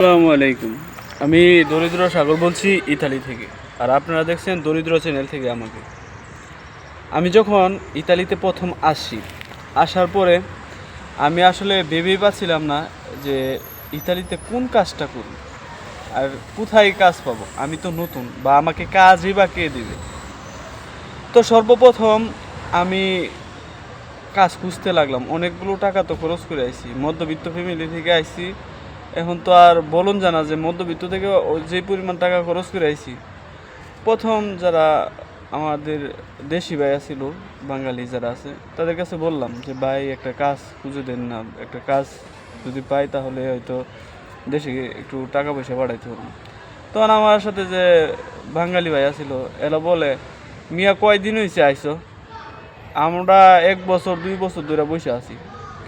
আসসালামু আলাইকুম। আমি দরিদ্র সাগর বলছি ইতালি থেকে। আর আপনারা দেখছেন দরিদ্র চ্যানেল থেকে আমাকে। আমি যখন ইতালিতে প্রথম আসি, আসার পরে আমি আসলে ভেবেই পাচ্ছিলাম না যে ইতালিতে কোন কাজটা করব আর কোথায় কাজ পাবো। আমি তো নতুন বা আমাকে কাজই বা কে দিবে? তো সর্বপ্রথম আমি কাজ খুঁজতে লাগলাম। অনেকগুলো টাকা তো খরচ করে আইছি। মধ্যবিত্ত ফ্যামিলি থেকে আইছি। এখন তো আর বলুন জানা যে মধ্যবিত্ত থেকে যে পরিমাণ টাকা খরচ করে আইছি, প্রথম যারা আমাদের দেশি ভাই ছিল বাঙালি যারা আছে, তাদের কাছে বললাম যে, ভাই, একটা কাজ খুঁজে দেন না, একটা কাজ যদি পাই তাহলে হয়তো দেশে একটু টাকা পয়সা বাড়াইতে হবে। তখন আমার সাথে যে বাঙালি ভাই আছিল, এরা বলে, মিয়া, কয়দিন হয়েছে আইসো আমরা এক বছর, দুই বছর ধরে বসে আছি।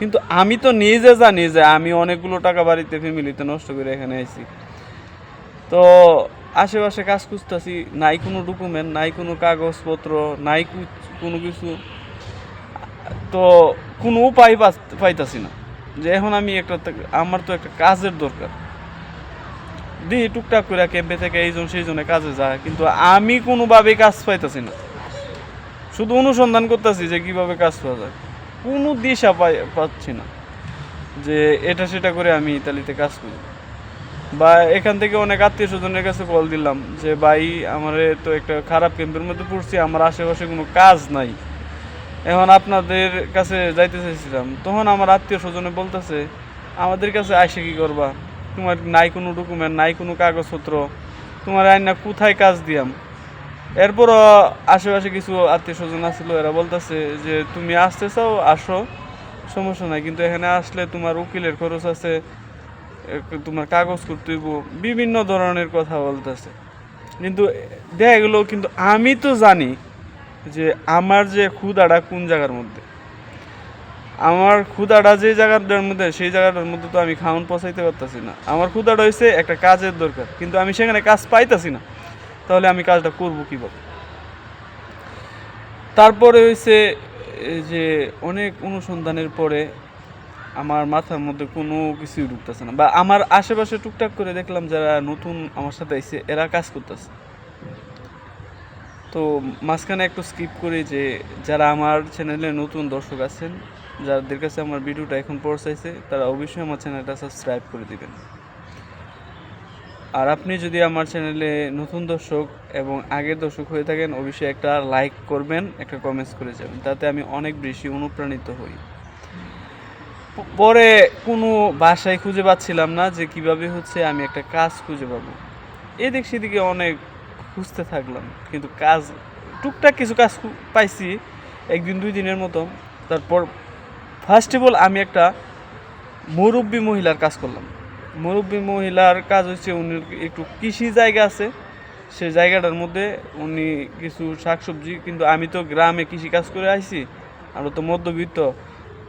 কিন্তু আমি তো নিজে জানি যে আমি অনেকগুলো টাকা বাড়িতে ফ্যামিলিতে নষ্ট করে এখানে আইছি। তো আশেপাশে কাজ খুঁজতেছি, নাই কোনো ডকুমেন্ট নাই কোনো কাগজপত্র, নাই কোনো কিছু। তো কোনো উপায় পাইতাছি না। যে এখন আমি একটা আমার তো একটা কাজের দরকার। দিই টুকটাক করে ক্যাম্পে থেকে এইজন সেইজনে কাজে যায়, কিন্তু আমি কোনোভাবেই কাজ পাইতাছি না। শুধু অনুসন্ধান করতেছি যে কীভাবে কাজ পাওয়া যায়। কোনো দিশা পাই পাচ্ছি না যে এটা সেটা করে আমি ইতালিতে কাজ করি। বা এখান থেকে অনেক আত্মীয় স্বজনের কাছে কল দিলাম যে, ভাই, আমার তো একটা খারাপ ক্যাম্পের মধ্যে পড়ছি, আমার আশেপাশে কোনো কাজ নাই। এখন আপনাদের কাছে যাইতে চাইছিলাম, তখন আমার আত্মীয় স্বজনে বলতেছে, আমাদের কাছে আইসে কি করবা? তোমার নাই কোনো ডকুমেন্ট নাই কোনো কাগজপত্র, তোমার আইনা কোথায় কাজ দিয়াম? এরপরও আশেপাশে কিছু আত্মীয় স্বজন আসছিল এরা বলতেছে যে, তুমি আসতে চাও, আসো, সমস্যা নাই, কিন্তু এখানে আসলে তোমার উকিলের খরচ আছে তোমার কাগজ করতে বিভিন্ন ধরনের কথা বলতেছে। কিন্তু দেখা গেলো, কিন্তু আমি তো জানি যে, আমার যে ক্ষুদাটা কোন জায়গার মধ্যে। আমার ক্ষুদাটা যে জায়গাটার মধ্যে, সেই জায়গাটার মধ্যে তো আমি খাওয়ান পচাইতে পারতাছি না। আমার ক্ষুদাটা হয়েছে একটা কাজের দরকার, কিন্তু আমি সেখানে কাজ পাইতাছি না। তাহলে আমি কাজটা করব কীভাবে? তারপরে হয়েছে যে অনেক অনুসন্ধানের পরে আমার মাথার মধ্যে কোনো কিছুই ঢুকতেছে না। বা আমার আশেপাশে টুকটাক করে দেখলাম যারা নতুন আমার সাথে আইছে, এরা কাজ করতেছে। তো মাঝখানে একটু স্কিপ করি যে যারা আমার চ্যানেলে নতুন দর্শক আছেন, যাদের কাছে আমার ভিডিওটা এখন পৌঁছাইছে, তারা অবশ্যই আমার চ্যানেলটা সাবস্ক্রাইব করে দিবেন। আর আপনি যদি আমার চ্যানেলে নতুন দর্শক এবং আগের দর্শক হয়ে থাকেন, অবশ্যই একটা লাইক করবেন, একটা কমেন্টস করে যাবেন। তাতে আমি অনেক বেশি অনুপ্রাণিত হই। পরে কোনো বাসায় খুঁজে পাচ্ছিলাম না যে কীভাবে হচ্ছে আমি একটা কাজ খুঁজে পাবো। এদিক সেদিকে অনেক খুঁজতে থাকলাম, কিন্তু কাজ, টুকটাক কিছু কাজ পাইছি, একদিন দুই দিনের মতো। তারপর ফার্স্ট অফ অল আমি একটা মুরব্বী মহিলার কাজ করলাম। মুরব্বী মহিলার কাজ হচ্ছে উনি একটু কৃষি জায়গা আছে। সেই জায়গাটার মধ্যে উনি কিছু শাকসবজি, কিন্তু আমি তো গ্রামে কৃষি কাজ করে আইছি, আমরা তো মধ্যবিত্ত।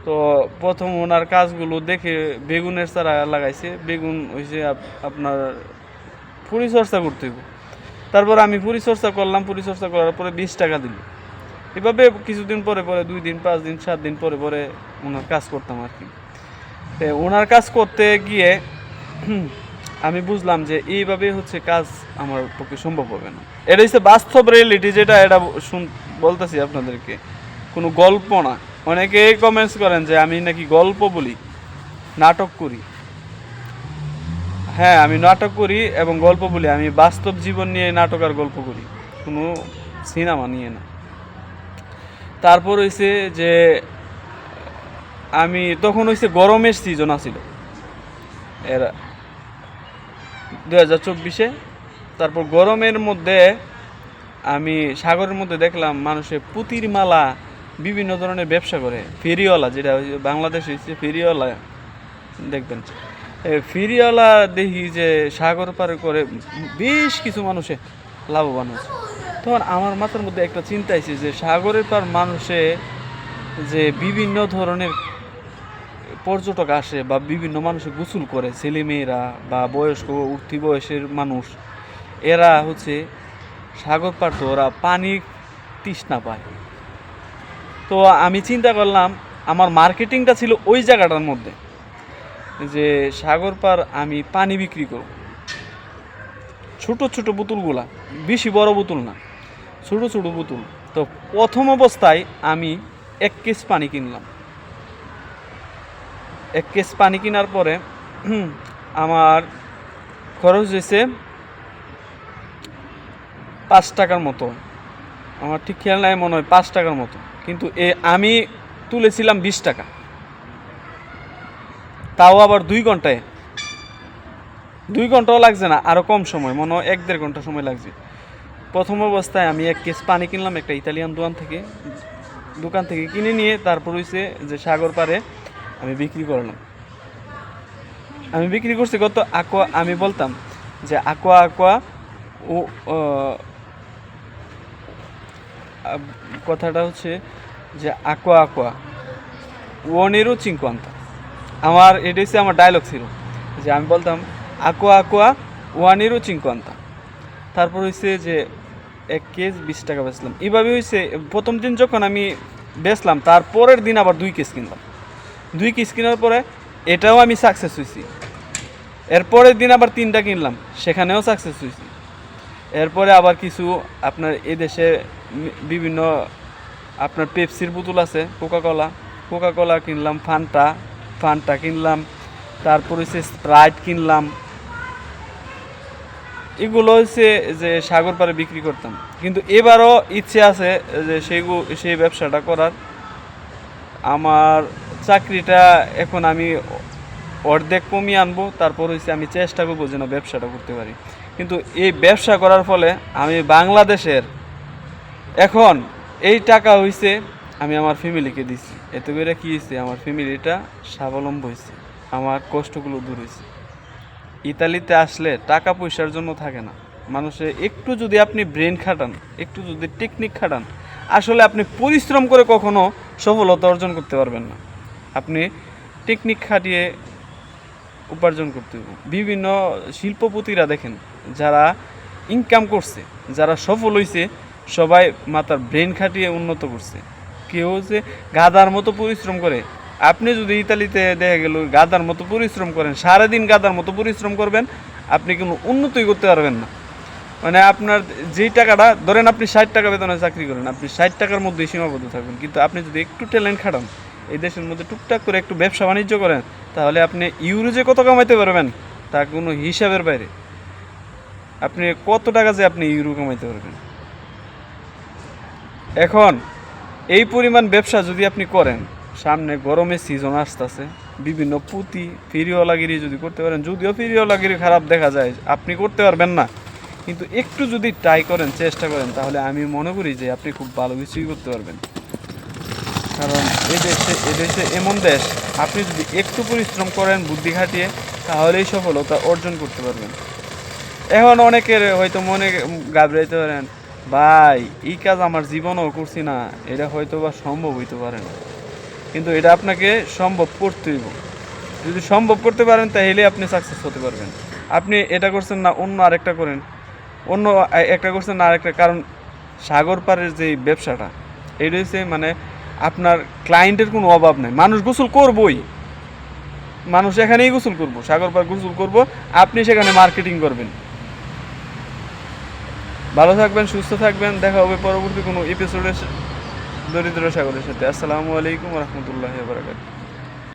তো প্রথম ওনার কাজগুলো দেখে বেগুনের চারা লাগাইছে। বেগুন হয়েছে আপনার পরিচর্যা করতে হইব। তারপর আমি পরিচর্যা করলাম পরিচর্চা করার পরে বিশ টাকা দিল। এভাবে কিছুদিন পরে পরে, দুই দিন, পাঁচ দিন, সাত দিন পরে পরে ওনার কাজ করতাম আর কি। ওনার কাজ করতে গিয়ে আমি বুঝলাম যে এইভাবে হচ্ছে কাজ আমার পক্ষে সম্ভব হবে না। এটা হচ্ছে বাস্তব রিয়েলিটি যেটা, এটা শুন, বলতেছি আপনাদেরকে। কোনো গল্প না। অনেকে কমেন্টস করেন যে আমি নাকি গল্প বলি, নাটক করি। হ্যাঁ আমি নাটক করি এবং গল্প বলি। আমি বাস্তব জীবন নিয়ে নাটক আর গল্প করি। কোনো সিনেমা নিয়ে না। তারপর হয়েছে যে, আমি, তখন হয়েছে গরমের সিজন আছিল। এর দু হাজার চব্বিশে। তারপর গরমের মধ্যে আমি সাগরের মধ্যে দেখলাম মানুষে পুতির মালা বিভিন্ন ধরনের ব্যবসা করে। ফেরিওয়ালা যেটা বাংলাদেশে হচ্ছে ফেরিওয়ালা, দেখবেন। ফেরিওয়ালা দেখি যে সাগর পার করে বেশ কিছু মানুষে লাভবান হচ্ছে তখন আমার মাথার মধ্যে একটা চিন্তা আছে যে সাগরের পার মানুষে যে বিভিন্ন ধরনের পর্যটক আসে বা বিভিন্ন মানুষে গোসল করে, ছেলেমেয়েরা বা বয়স্ক উঠতি বয়সের মানুষ, এরা হচ্ছে সাগর তো ওরা পানি তৃষ্ণা পায়। তো আমি চিন্তা করলাম, আমার মার্কেটিংটা ছিল ওই জায়গাটার মধ্যে, যে সাগর পার আমি পানি বিক্রি করব। ছোট ছোট বোতলগুলা, বেশি বড় বোতল না, ছোট ছোট বোতল। তো প্রথম অবস্থায় আমি এক কেস পানি কিনলাম। এক কেস পানি কেনার পরে আমার খরচ হয়েছে পাঁচ টাকার মতো। আমার ঠিক খেয়াল নাই, মনে হয় পাঁচ টাকার মতো। কিন্তু এ, আমি তুলেছিলাম বিশ টাকা। তাও আবার দুই ঘন্টায়। দুই ঘন্টাও লাগছে না আরও কম সময়, মনে হয় এক দেড় ঘণ্টা সময় লাগছে। প্রথম অবস্থায় আমি এক কেস পানি কিনলাম একটা ইতালিয়ান দোকান থেকে। দোকান থেকে কিনে নিয়ে তারপর হইছে যে সাগর পারে আমি বিক্রি করলাম। আমি বিক্রি করছি কত? আকোয়া, আমি বলতাম যে আকোয়া আকোয়া, ও কথাটা হচ্ছে যে আকোয়া আকোয়া। ও নিরু ওনেরও চিঙ্কুয়ান্তা আমার, এটা হচ্ছে আমার ডায়লগ ছিল। যে আমি বলতাম, আকোয়া আকোয়া, ওয়া নিরু ওয়ানেরও চিঙ্কুয়ান্তা তারপর হয়েছে যে এক কেজ বিশ টাকা বেচলাম। এইভাবে হয়েছে প্রথম দিন যখন আমি বেচলাম, তারপরের দিন আবার দুই কেজ কিনলাম। দুই কেস কেনার পরে এটাও আমি সাকসেস হয়েছি এরপরের দিন আবার তিনটা কিনলাম, সেখানেও সাকসেস হয়েছি এরপরে আবার কিছু আপনার এদেশে বিভিন্ন আপনার পেপসির বোতল আছে কোকা কোলা কোকা কোলা কিনলাম ফান্টা ফান্টা কিনলাম, তারপর হচ্ছে স্প্রাইট কিনলাম। এগুলো হচ্ছে যে সাগর পাড়ে বিক্রি করতাম। কিন্তু এবারও ইচ্ছে আছে যে সেইগু সেই ব্যবসাটা করার। আমার চাকরিটা এখন আমি অর্ধেক কমিয়ে আনব, তারপর হচ্ছে আমি চেষ্টা করব যেন ব্যবসাটা করতে পারি। কিন্তু এই ব্যবসা করার ফলে আমি বাংলাদেশের এখন এই টাকা হইছে আমি আমার ফ্যামিলিকে দিছি। এতে করে কী হয়েছে আমার ফ্যামিলিটা স্বাবলম্বী হয়েছে আমার কষ্টগুলো দূর হয়েছে ইতালিতে আসলে টাকা পয়সার জন্য থাকে না। মানুষে একটু যদি আপনি ব্রেন খাটান, একটু যদি টেকনিক খাটান, আসলে আপনি পরিশ্রম করে কখনো সফলতা অর্জন করতে পারবেন না। আপনি টেকনিক খাটিয়ে উপার্জন করতে হবে বিভিন্ন শিল্পপতিরা দেখেন, যারা ইনকাম করছে, যারা সফল হয়েছে সবাই মাথার ব্রেন খাটিয়ে উন্নত করছে। কেউ যে গাদার মতো পরিশ্রম করে, আপনি যদি ইতালিতে দেখা গেল গাদার মতো পরিশ্রম করেন, সারাদিন গাদার মতো পরিশ্রম করবেন, আপনি কোনো উন্নতি করতে পারবেন না। মানে আপনার যেই টাকাটা, ধরেন আপনি ষাট টাকা বেতনে চাকরি করেন, আপনি ষাট টাকার মধ্যেই সীমাবদ্ধ থাকবেন, কিন্তু আপনি যদি একটু ট্যালেন্ট খাটান এই দেশের মধ্যে টুকটাক করে একটু ব্যবসা বাণিজ্য করেন, তাহলে আপনি ইউরো যে কত কামাইতে পারবেন, তা কোনো হিসাবের বাইরে। আপনি কত টাকা যে আপনি ইউরো কামাইতে পারবেন। এখন, এই পরিমাণ ব্যবসা যদি আপনি করেন, সামনে গরমের সিজন আসতেছে, বিভিন্ন পুঁতি, ফিরিওয়ালাগিরি যদি করতে পারেন, যদিও ফিরিওয়ালাগিরি খারাপ দেখা যায়, আপনি করতে পারবেন না। কিন্তু একটু যদি ট্রাই করেন, চেষ্টা করেন, তাহলে আমি মনে করি যে আপনি খুব ভালো কিছুই করতে পারবেন। কারণ এ দেশে এ দেশে এমন দেশ, আপনি যদি একটু পরিশ্রম করেন, বুদ্ধি খাটিয়ে, তাহলেই সফলতা অর্জন করতে পারবেন। এখন অনেকের হয়তো মনে গাবড়াইতে পারেন, ভাই, এই কাজ আমার জীবনও করছি না, এটা হয়তো বা সম্ভব হইতে পারে না। কিন্তু এটা আপনাকে সম্ভব করতে হইব। যদি সম্ভব করতে পারেন, তাহলে আপনি সাকসেস হতে পারবেন। আপনি এটা করছেন না, অন্য আরেকটা করেন। অন্য একটা করছেন না, আরেকটা, কারণ সাগর পাড়ের যে ব্যবসাটা এটা হচ্ছে মানে আপনার ক্লায়েন্টের কোনো অভাব নাই। মানুষ গোসল করবই। মানুষ এখানেই গোসল করব, সাগর পার গোসল করব, আপনি সেখানে মার্কেটিং করবেন। ভালো থাকবেন, সুস্থ থাকবেন, দেখা হবে পরবর্তী কোনো এপিসোডের দরিদ্র সাগরের সাথে। আসসালামু আলাইকুম রহমতুল্লাহ বারাকাতুহু।